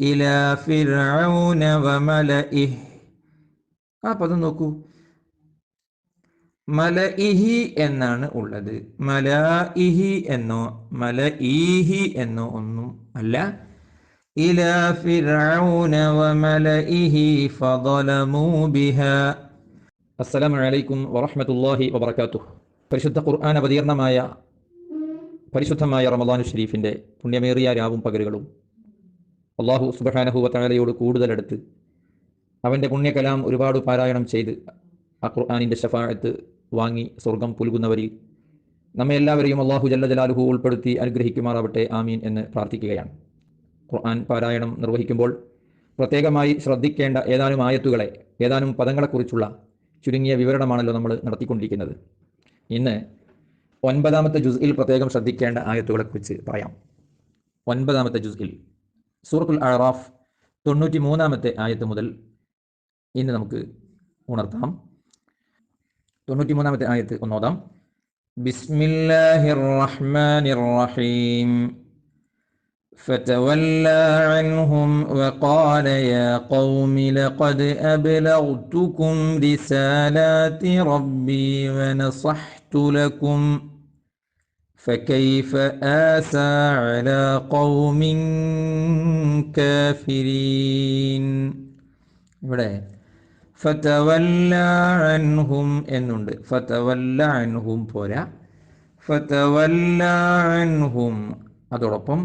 ഇല ഫിർഔന നോക്കൂ. മല ഇഹി എന്നാണ് ഉള്ളത്. മല ഇഹി എന്നോ മല ഈഹി എന്നോ ഒന്നും അല്ല. ഇല ഫിർഔന വമല വറഹമത്തല്ലാഹി ഫളമൂ അലൈക്കും വബറകാതുഹു. പരിശുദ്ധ ഖുർആൻ അവതീർണമായ പരിശുദ്ധമായ റമദാനു ഷരീഫിന്റെ പുണ്യമേറിയ രാവും പകലുകളും അള്ളാഹു സുബഹാനഹു വതആലയോട് കൂടുതലെടുത്ത് അവന്റെ പുണ്യകലാം ഒരുപാട് പാരായണം ചെയ്ത് ആ ഖുർആാനിന്റെ വാങ്ങി സ്വർഗം പുൽകുന്നവരിൽ നമ്മെ എല്ലാവരെയും അള്ളാഹു ജല്ല ജലാലുഹു ഉൾപ്പെടുത്തി അനുഗ്രഹിക്കുമാറാവട്ടെ ആമീൻ എന്ന് പ്രാർത്ഥിക്കുകയാണ്. ഖുർആൻ പാരായണം നിർവഹിക്കുമ്പോൾ പ്രത്യേകമായി ശ്രദ്ധിക്കേണ്ട ഏതാനും ആയത്തുകളെ ഏതാനും പദങ്ങളെക്കുറിച്ചുള്ള ചുരുങ്ങിയ വിവരണമാണല്ലോ നമ്മൾ നടത്തിക്കൊണ്ടിരിക്കുന്നത്. ഇന്ന് ഒൻപതാമത്തെ ജുസ്ഇൽ പ്രത്യേകം ശ്രദ്ധിക്കേണ്ട ആയത്തുകളെക്കുറിച്ച് പറയാം. ഒൻപതാമത്തെ ജുസ്ഇൽ സൂറത്തുൽ അറാഫ് തൊണ്ണൂറ്റി മൂന്നാമത്തെ ആയത്ത് മുതൽ ഇന്ന് നമുക്ക് ഉണർത്താം തൊണ്ണൂറ്റി മൂന്നാമത്തെ ആയത്ത് ഒന്നോതാം ബിസ്മില്ലാഹിർ റഹ്മാനിർ റഹീം فتولى عنهم وقال يا قوم لقد أبلغتكم رسالات ربي ونصحت لكم فكيف آسى على قوم كافرين ഇവിടെ ഫതവല്ല അൻഹും എന്നുണ്ട് ഫതവല്ല അൻഹും പോരാ ഫതവല്ല അൻഹും അതോടൊപ്പം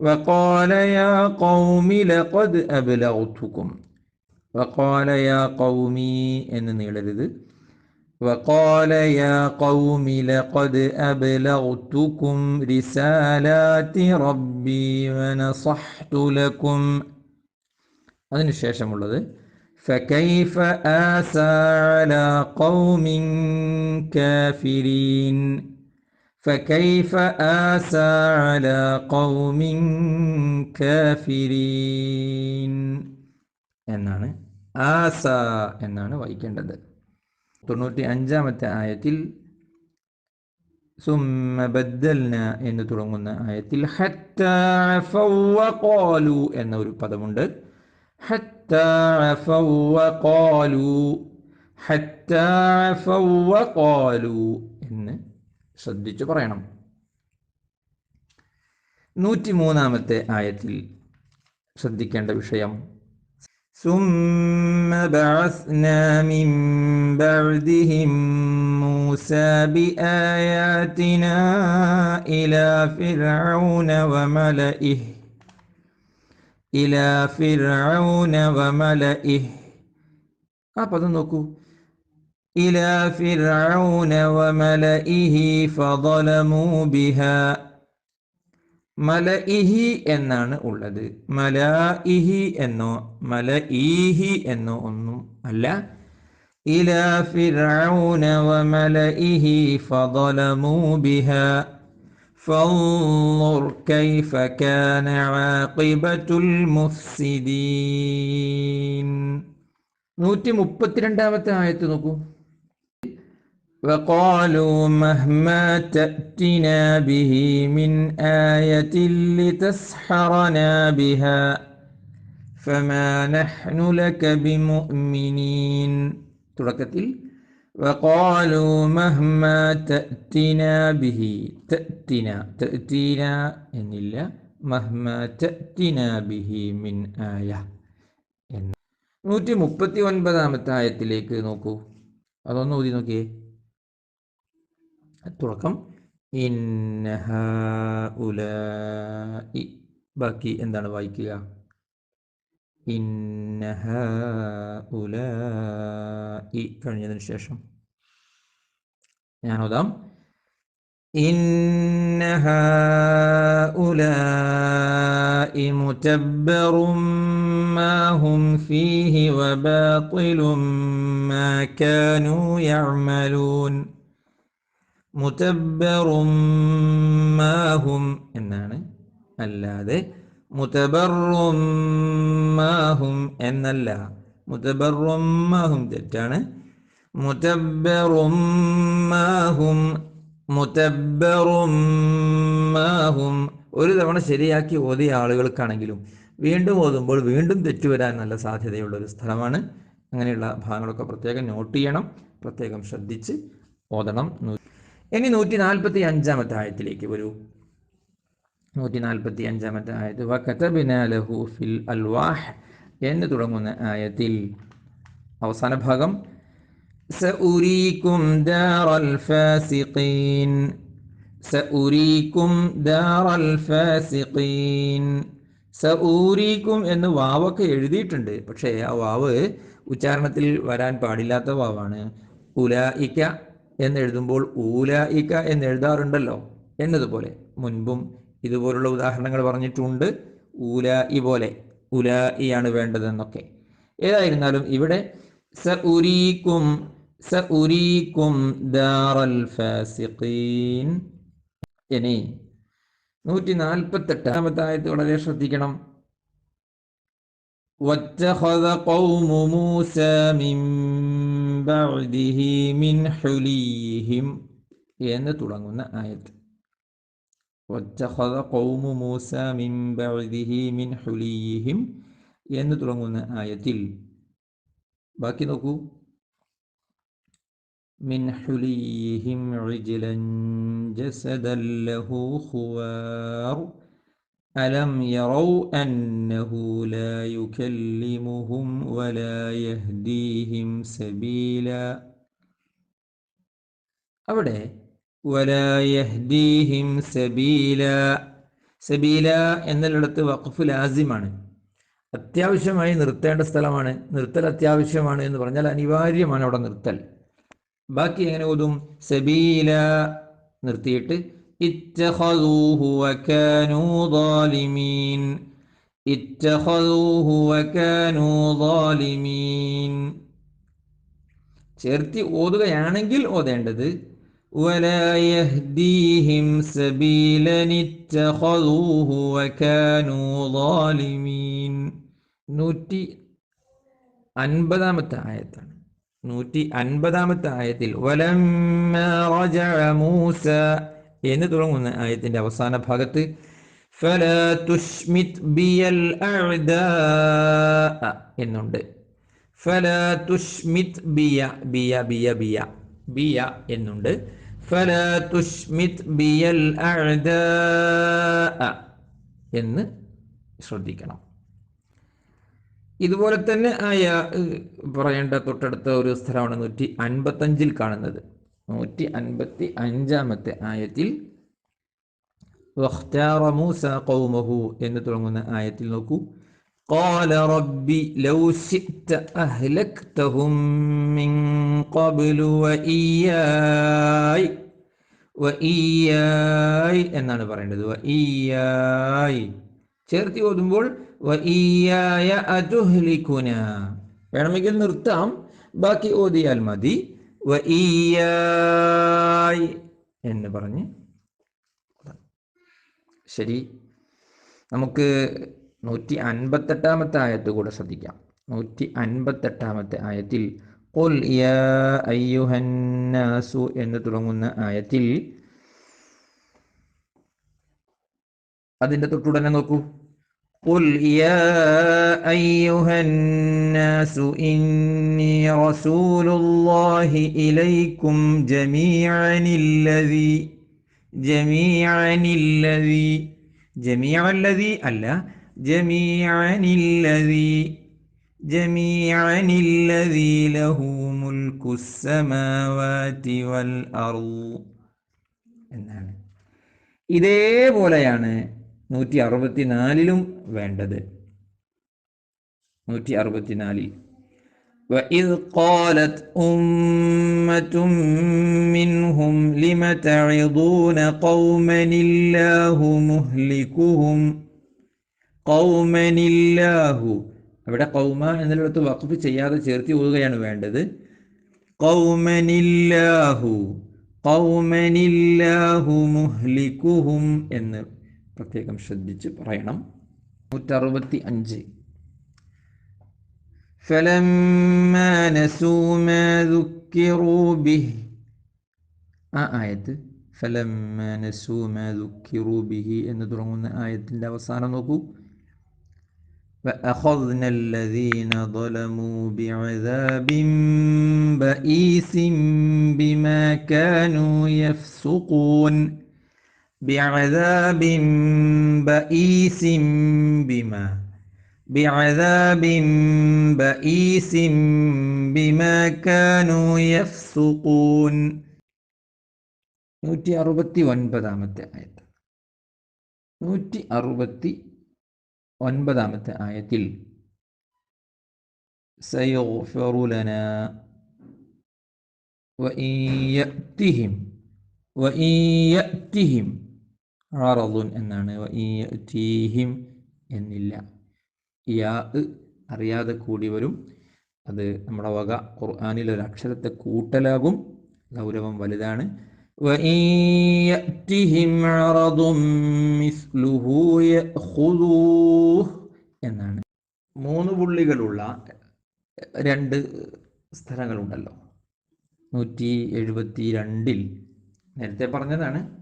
وقال يا قوم لقد أبلغتكم وقال يا قومي എന്ന് നീളരുത് وقال يا قوم لقد أبلغتكم رسالات ربي ونصحت لكم അതിനുശേഷമുള്ളത് فكيف آسى على قوم كافرين فكيف آسى على قوم كافرين എന്നാണ് ആസ എന്നാണ് വായിക്കേണ്ടത് തൊണ്ണൂറ്റി അഞ്ചാമത്തെ ആയത്തിൽ സുമ്മ എന്ന് തുടങ്ങുന്ന ആയത്തിൽ ഹത്ത എന്ന ഒരു പദമുണ്ട്. ഹത്ത ഹത്ത എന്ന് ശ്രദ്ധിച്ചു പറയണം. നൂറ്റി മൂന്നാമത്തെ ആയത്തിൽ ശ്രദ്ധിക്കേണ്ട വിഷയം ثم بعثنا من بعدهم موسى بآياتنا إلى فرعون وملئه إلى فرعون وملئه إلى فرعون وملئه فظلموا بها മലഇഹി എന്നാണ് ഉള്ളത് മലഇഹി എന്നോ മലഈഹി എന്നോ ഒന്നും അല്ല ഇല ഫിർഔന വമലഇഹി ഫളമു ബിഹാ فانظر كيف كان عاقبة المفسدين നൂറ്റി മുപ്പത്തിരണ്ടാമത്തെ ആയത്ത് നോക്കൂ وقالوا مهما تأتنا به من آية لتسحرنا بها فما نحن لك بمؤمنين തുടക്കത്തിൽ وقالوا مهما تأتنا به تأتنا تأتينا എന്നില്ല مهما تأتنا به من آية എന്ന് നൂറ്റി മുപ്പത്തി ഒൻപതാമത്തെ ആയത്തിലേക്ക് നോക്കൂ അതൊന്ന് ഊതി നോക്കിയേ തുടക്കം ഇന്നഹി ബാക്കി എന്താണ് വായിക്കുക ഇന്നഹി കഴിഞ്ഞതിന് ശേഷം ഞാനോതാം إن هؤلاء متبر ما هم فيه وباطل ما كانوا يعملون മുതബറും മാഹും എന്നാണ്. അല്ലാതെ മുതബറുമാഹും എന്നല്ല. മുതബറും മാഹും തെറ്റാണ്. മുതബറും മാഹും മുതബറും ഒരു തവണ ശരിയാക്കി ഓതിയ ആളുകൾക്കാണെങ്കിലും വീണ്ടും ഓതുമ്പോൾ വീണ്ടും തെറ്റുവരാൻ നല്ല സാധ്യതയുള്ള ഒരു സ്ഥലമാണ്. അങ്ങനെയുള്ള ഭാഗങ്ങളൊക്കെ പ്രത്യേകം നോട്ട് ചെയ്യണം. പ്രത്യേകം ശ്രദ്ധിച്ച് ഓതണം. ഇനി നൂറ്റി നാൽപ്പത്തി അഞ്ചാമത്തെ ആയത്തിലേക്ക് വരൂ. നൂറ്റി നാൽപ്പത്തി അഞ്ചാമത്തെ ലഹു ഫിൽ അൽവാഹ് എന്ന് തുടങ്ങുന്ന ആയത്തിൽ അവസാന ഭാഗം സഉരീക്കും ദാറൽ ഫാസിഖീൻ സഉരീക്കും ദാറൽ ഫാസിഖീൻ സഊരീക്കും എന്ന് വാവൊക്കെ എഴുതിയിട്ടുണ്ട്. പക്ഷേ ആ വാവ് ഉച്ചാരണത്തിൽ വരാൻ പാടില്ലാത്ത വാവാണ്. ഉലായിക്ക എന്നെഴുതുമ്പോൾ ഊലായിക്ക എന്ന് എഴുതാറുണ്ടല്ലോ എന്നതുപോലെ മുൻപും ഇതുപോലുള്ള ഉദാഹരണങ്ങൾ പറഞ്ഞിട്ടുണ്ട് ഊലായി പോലെ ഉലായിയാണ് വേണ്ടതെന്നൊക്കെ ഏതായിരുന്നാലും ഇവിടെ സ ഉരീക്കും സ ഉരീക്കും ദാറൽ ഫാസിഖീൻ ഇനി നൂറ്റി നാൽപ്പത്തെട്ടാമത്തെ ആയത്ത് വളരെ ശ്രദ്ധിക്കണം واتخذ قوم موسى من بعده من حليهم എന്ന് തുടങ്ങുന്ന ആയത്ത് واتخذ قوم موسى من بعده من حليهم എന്ന് തുടങ്ങുന്ന ആയത്തിൽ ബാക്കി നോക്കൂ من حليهم عجلا جسدا له خوار ألم يروا أنه لا يكلمهم ولا يهديهم سبيلا അവിടെ ولا يهديهم سبيلا സബീല എന്നുള്ളിടത്ത് വഖഫ് ലാസിമാണ് അത്യാവശ്യമായി നിർത്തേണ്ട സ്ഥലമാണ് നിർത്തൽ അത്യാവശ്യമാണ് എന്ന് പറഞ്ഞാൽ അനിവാര്യമാണ് അവിടെ നിർത്തൽ ബാക്കി എങ്ങനെ ഓതും സബീല നിർത്തിയിട്ട് ഇത്തഖദൂഹു വകാനൂ ളാലിമീൻ ഇത്തഖദൂഹു വകാനൂ ളാലിമീൻ ചേർത്തി ഓതുകയാണെങ്കിൽ ഓതേണ്ടത് ولا يهديهم سبيلا اتخذوه وكانوا ظالمين നൂറ്റി അൻപതാമത്തെ ആയത്താണ് നൂറ്റി അൻപതാമത്തെ ആയത്തിൽ വലമ്മ റജഅ മൂസ എന്ന് തുടങ്ങുന്ന ആയത്തിന്റെ അവസാന ഭാഗത്ത് എന്നുണ്ട്. ബിയ ബിയ ബിയ ബിയ ബിയ എന്നുണ്ട്. എന്ന് ശ്രദ്ധിക്കണം. ഇതുപോലെ തന്നെ ആയ പറയേണ്ട തൊട്ടടുത്ത ഒരു സ്ഥലമാണ് നൂറ്റി അൻപത്തഞ്ചിൽ കാണുന്നത്. നൂറ്റി അൻപത്തി അഞ്ചാമത്തെ ആയത്തിൽ واختار موسى قومه എന്ന് തുടങ്ങുന്ന ആയത്തിൽ നോക്കൂ قال رب لو شئت أهلكتهم من قبل وإياي وإياي എന്നാണ് പറയേണ്ടത് وإياي ചേർത്തി ഓതുമ്പോൾ വഇയ്യായ അതുഹ്ലികുന വേണമെങ്കിൽ നിർത്താം ബാക്കി ഓതിയാൽ മതി വഇയ്യായ് എന്ന് പറഞ്ഞ് ശരി നമുക്ക് നൂറ്റി അൻപത്തെട്ടാമത്തെ ആയത്ത് കൂടെ ശ്രദ്ധിക്കാം നൂറ്റി അൻപത്തെട്ടാമത്തെ ആയത്തിൽ قل يا أيها الناس എന്ന് തുടങ്ങുന്ന ആയത്തിൽ അതിൻ്റെ തൊട്ടുടനെ നോക്കൂ قل يا أيها الناس إني رسول الله إليكم جميعا الذي جميعا الذي جميعا الذي ألا جميعا الذي جميعا الذي له ملك السماوات والأرض എന്നാണ് ഇതേപോലെയാണ് നൂറ്റി അറുപത്തിനാലിലും വേണ്ടത് നൂറ്റി അറുപത്തിനാലിൽ وإذ قالت أمة منهم لم تعظون قوما الله مهلكهم قوما الله അവിടെ കൗമ എന്നിടത്ത് വഖഫ് ചെയ്യാതെ ചേർത്തി ഓതുകയാണ് വേണ്ടത് കൗമനില്ലാഹു കൗമനില്ലാഹു മുഹ്ലിക്കുഹും എന്ന് പ്രത്യേകം ശ്രദ്ധിച്ച് പറയണം നൂറ്ററുപത്തി അഞ്ച് فلما نسوا ما ذكروا به ആ ആയത്ത് فلما نسوا ما ذكروا به എന്ന് തുടങ്ങുന്ന ആയത്തിൻ്റെ അവസാനം നോക്കൂ فأخذنا الذين ظلموا بعذاب بئيس بما كانوا يفسقون بعذاب بئيس بما بعذاب بئيس بما كانوا يفسقون നൂറ്റി അറുപത്തി ഒൻപതാമത്തെ ആയത്ത് നൂറ്റി അറുപത്തി ഒൻപതാമത്തെ ആയത്തിൽ സയോഫറു ലന وإن يأتهم وإن يأتهم അറദുൻ എന്നാണ്. എന്നില്ല. യാ അറിയാതെ കൂടി വരും അത് നമ്മുടെ വക ഖുർആാനിൽ ഒരു അക്ഷരത്തെ കൂട്ടലാകും. ഗൗരവം വലുതാണ്. എന്നാണ്. മൂന്ന് പുള്ളികളുള്ള രണ്ട് സ്ഥലങ്ങളുണ്ടല്ലോ. നൂറ്റി എഴുപത്തി രണ്ടിൽ നേരത്തെ പറഞ്ഞതാണ്.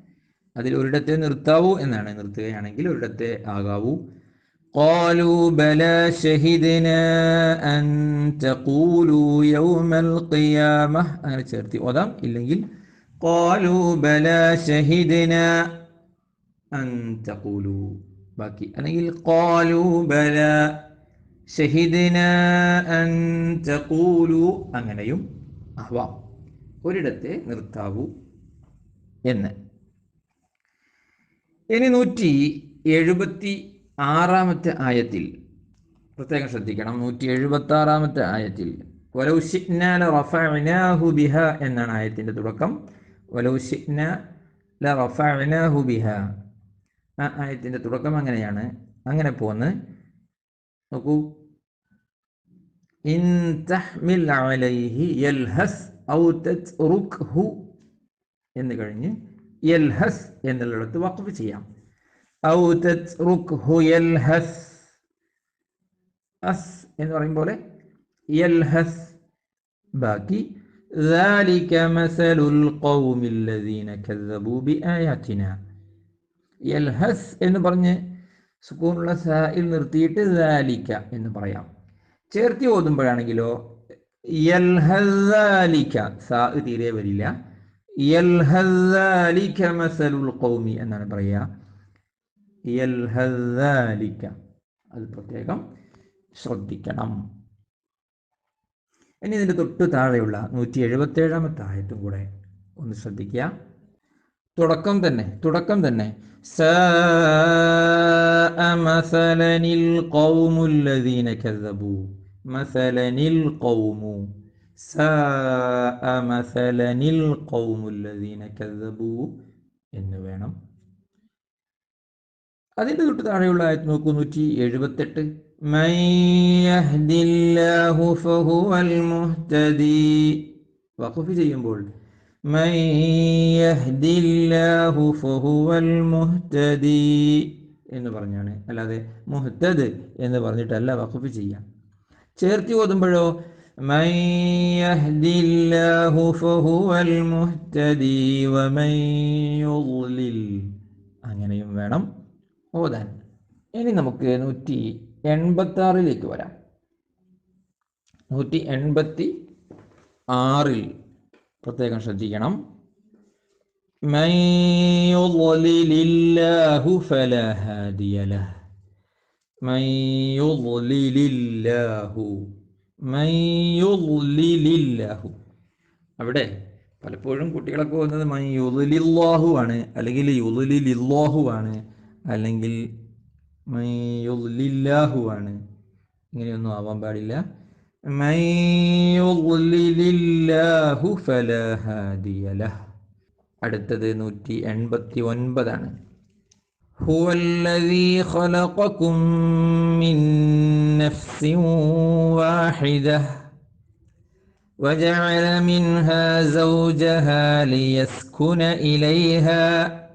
അതിൽ ഒരിടത്തെ നിർത്താവൂ എന്നാണ് നിർത്തുകയാണെങ്കിൽ ഒരിടത്തെ ആകാവൂ قالوا بلى شهدنا أن تقولوا يوم القيامة അങ്ങനെ ചേർത്തി ഓതാം ഇല്ലെങ്കിൽ قالوا بلى شهدنا أن تقولوا ബാക്കി അല്ലെങ്കിൽ قالوا بلى شهدنا أن تقولوا അങ്ങനെയും ആവാം ഒരിടത്തെ നിർത്താവൂ എന്ന് ഇനി നൂറ്റി എഴുപത്തി ആറാമത്തെ ആയത്തിൽ പ്രത്യേകം ശ്രദ്ധിക്കണം. നൂറ്റി എഴുപത്തി ആറാമത്തെ ആയത്തിൽ റഫഅനാഹു ബിഹ എന്നാണ് ആയത്തിന്റെ തുടക്കം. റഫഅനാഹു ബിഹ ആ ആയത്തിന്റെ തുടക്കം അങ്ങനെയാണ്. അങ്ങനെ പോന്ന്. നോക്കൂ. ഇൻ തഹ്മിൽ അലൈഹി യൽഹസ് ഔ എന്ന് കഴിഞ്ഞ് യൽഹസ് എന്നുള്ളിടത്ത് വഖഫ് ചെയ്യാം ഔ തത്റുക്ഹു യൽഹസ് അസ് എന്ന് പറയും പോലെ യൽഹസ് ബാക്കി ذلك مثل القوم الذين كذبوا بآياتنا യൽഹസ് എന്ന് പറഞ്ഞ് സുക്കൂണുള്ള സായിൽ നിർത്തിയിട്ട് ذلك എന്ന് പറയാം ചേർത്തി ഓതുമ്പോഴാണെങ്കിലോ യൽഹദാലിക സാ തീരെ വരില്ല യൽഹദാലിക മസലുൽ ഖൗമി എന്നാണ് പറയുക. അത് പ്രത്യേകം ശ്രദ്ധിക്കണം. ഇനി ഇതിന്റെ തൊട്ട് താഴെയുള്ള നൂറ്റി എഴുപത്തി ഏഴാമത്തെ ആയത്തും കൂടെ ഒന്ന് ശ്രദ്ധിക്കുക. തുടക്കം തന്നെ തുടക്കം തന്നെ. മസലനിൽ കൗമുല്ലദീന മസലനിൽ കൗമു എന്ന് വേണം. അതിന്റെ തൊട്ട് താഴെയുള്ള ആയത് നോക്കൂ നൂറ്റി എഴുപത്തെട്ട്. വഖഫ് ചെയ്യുമ്പോൾ എന്ന് പറഞ്ഞാണ്. അല്ലാതെ മുഹ്തദ് എന്ന് പറഞ്ഞിട്ടല്ല വഖഫ് ചെയ്യാം. ചേർത്തി ഓതുമ്പോഴോ من يهد الله فهو المهتدي ومن يضلل അങ്ങനെയും വേണം ഓതാൻ ഇനി നമുക്ക് നൂറ്റി എൺപത്തി ആറിലേക്ക് വരാം നൂറ്റി എൺപത്തി ആറിൽ പ്രത്യേകം ശ്രദ്ധിക്കണം من يضلل الله فلا هادي له من يضلل الله മയ്യുലില്ലാഹു അവിടെ പലപ്പോഴും കുട്ടികളൊക്കെ വന്നത് മയ്യുലില്ലാഹു ആണ് അല്ലെങ്കിൽ യുലിലില്ലാഹു ആണ് അല്ലെങ്കിൽ മയ്യുലില്ലാഹു ആണ്. ഇങ്ങനെയൊന്നും ആവാൻ പാടില്ല. അടുത്തത് നൂറ്റി എൺപത്തി ഒൻപതാണ്. هو الذي خلقكم من نفس واحدة وجعل منها زوجها ليسكن إليها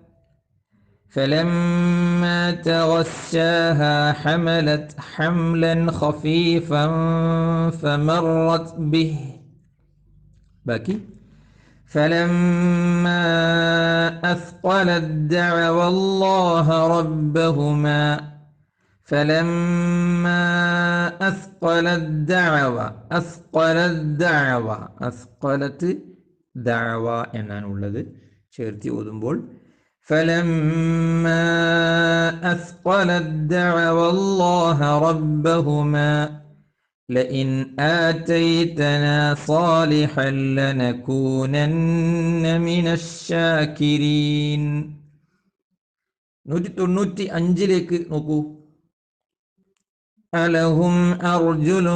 فلما تغشاها حملت حملا خفيفا فمرت به. باقي؟ فلما أثقلت دعوا الله ربهما فلما أثقلت دعوى أثقلت دعوى أثقلت دعوى എന്നാണുള്ളത് ചേർത്തി ഓതുമ്പോൾ فلما أثقلت دعوى الله ربهما لئن آتيتنا صالحا لنكونن من الشاكرين നൂറ്റി തൊണ്ണൂറ്റി അഞ്ചിലേക്ക് നോക്കൂ അലഹും أرجل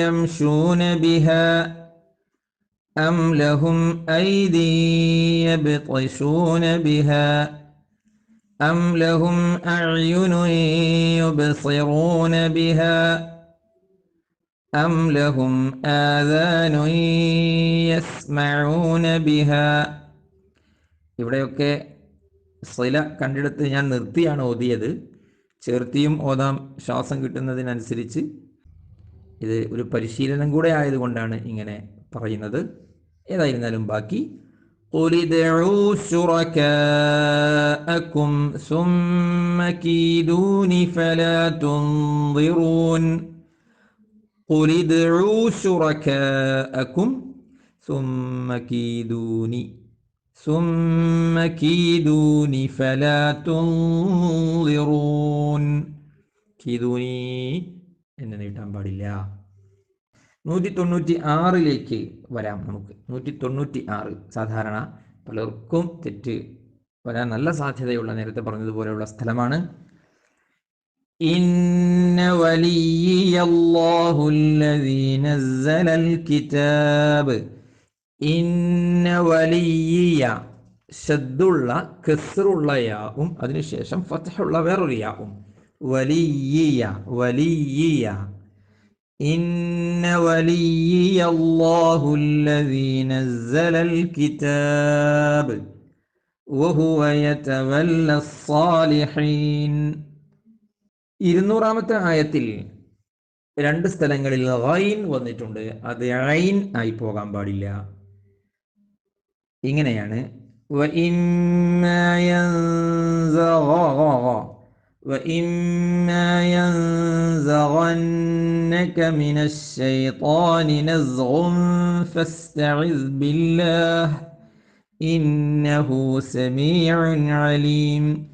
يمشون بها أم لهم أيدي يبطشون بها أم لهم أعين يبصرون بها أم لهم آذان يسمعون بها ഇവിടെയൊക്കെ സില കണ്ടെടുത്ത് ഞാൻ നിർത്തിയാണ് ഓതിയത് ചേർത്തിയും ഓതാം ശ്വാസം കിട്ടുന്നതിനനുസരിച്ച് ഇത് ഒരു പരിശീലനം കൂടെ ആയതുകൊണ്ടാണ് ഇങ്ങനെ പറയുന്നത് ഏതായിരുന്നാലും ബാക്കി قل ادعوا شركاءكم ثم كيدون فلا تنظرون എന്ന് നീട്ടാൻ പാടില്ല. നൂറ്റി തൊണ്ണൂറ്റി ആറിലേക്ക് വരാം നമുക്ക്. നൂറ്റി തൊണ്ണൂറ്റി ആറ് സാധാരണ പലർക്കും തെറ്റ് വരാൻ നല്ല സാധ്യതയുള്ള നേരത്തെ പറഞ്ഞതുപോലെയുള്ള സ്ഥലമാണ്. إن وليي الله الذي نزل الكتاب إن وليي ഷദ്ദുള്ള കെസറുള്ള യാവും അതിനുശേഷം ഫത്തഹുള്ള വേറൊരു യാവും വലിയ വലിയ إن وليي الله الذي نزل الكتاب وهو يتولى الصالحين ഇരുന്നൂറാമത്തെ ആയത്തിൽ രണ്ട് സ്ഥലങ്ങളിൽ ഐൻ വന്നിട്ടുണ്ട്. അത് ഐൻ ആയി പോകാൻ പാടില്ല. ഇങ്ങനെയാണ്. ഇന്നഹു സമീഉൻ അലീം.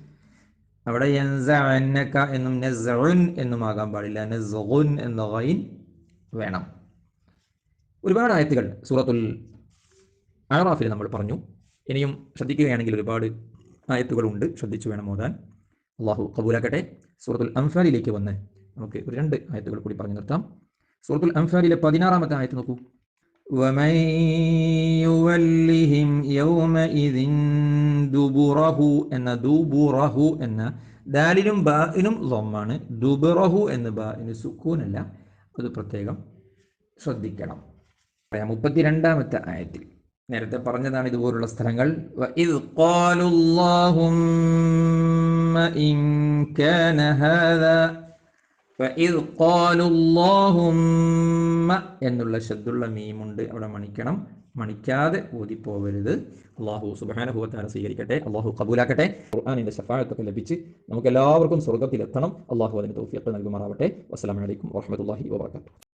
അവിടെ എന്നും നസ്ഉൻ എന്നും ആകാൻ പാടില്ല വേണം. ഒരുപാട് ആയത്തുകൾ സൂറത്തുൽ അറാഫിൽ നമ്മൾ പറഞ്ഞു. ഇനിയും ശ്രദ്ധിക്കുകയാണെങ്കിൽ ഒരുപാട് ആയത്തുകളുണ്ട് ശ്രദ്ധിച്ചു വേണം ഓതാൻ. അള്ളാഹു കബൂലാക്കട്ടെ. സൂറത്തുൽ അംഫാലിലേക്ക് വന്ന് നമുക്ക് ഒരു രണ്ട് ആയത്തുകൾ കൂടി പറഞ്ഞു നിർത്താം. സൂറത്തുൽ അംഫാലിലെ പതിനാറാമത്തെ ആയത്ത് നോക്കൂ. ومن يولهم يومئذ ദുബുറഹു എന്ന ദുബുറഹു എന്ന ദാലിനും ബാഇനും ലൊമ്മാണ് ദുബുറഹു എന്ന് ബാഇന് സുക്കൂനല്ല അത് പ്രത്യേകം ശ്രദ്ധിക്കണം പറയാം മുപ്പത്തിരണ്ടാമത്തെ ആയത്തിൽ നേരത്തെ പറഞ്ഞതാണ് ഇതുപോലുള്ള സ്ഥലങ്ങൾ وَإِذْ قَالُوا اللَّهُمَّ എന്നുള്ള ശബ്ദുള്ള മീമുണ്ട്. അവിടെ മണിക്കണം. മണിക്കാതെ ഓതിപ്പോവരുത് അള്ളാഹു സുബാനുഭവത്താര സ്വീകരിക്കട്ടെ. അള്ളാഹു കബൂലാക്കട്ടെ. ഖുർആാനിന്റെ ശഫായത്തൊക്കെ ലഭിച്ച് നമുക്ക് എല്ലാവർക്കും സ്വർഗത്തിലെത്തണം അള്ളാഹു അതിന് തൗഫീഖ് നൽകുമാറാവട്ടെ. വസ്സലാമലൈക്കും വാഹമത്തല്ലാഹി വാബർക്കാത്തു